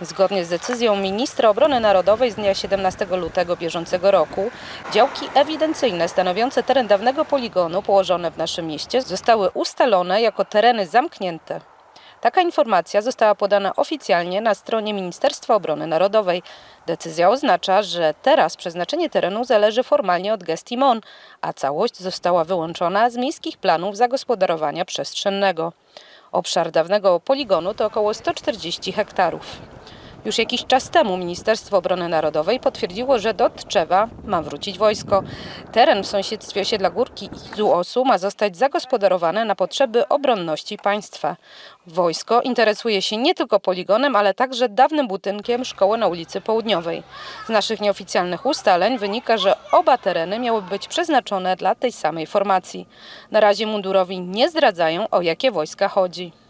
Zgodnie z decyzją ministra obrony narodowej z dnia 17 lutego bieżącego roku działki ewidencyjne stanowiące teren dawnego poligonu położone w naszym mieście zostały ustalone jako tereny zamknięte. Taka informacja została podana oficjalnie na stronie Ministerstwa Obrony Narodowej. Decyzja oznacza, że teraz przeznaczenie terenu zależy formalnie od gestii MON, a całość została wyłączona z miejskich planów zagospodarowania przestrzennego. Obszar dawnego poligonu to około 140 hektarów. Już jakiś czas temu Ministerstwo Obrony Narodowej potwierdziło, że do Tczewa ma wrócić wojsko. Teren w sąsiedztwie osiedla Górki i Zuosu ma zostać zagospodarowany na potrzeby obronności państwa. Wojsko interesuje się nie tylko poligonem, ale także dawnym budynkiem szkoły na ulicy Południowej. Z naszych nieoficjalnych ustaleń wynika, że oba tereny miały być przeznaczone dla tej samej formacji. Na razie mundurowi nie zdradzają, o jakie wojska chodzi.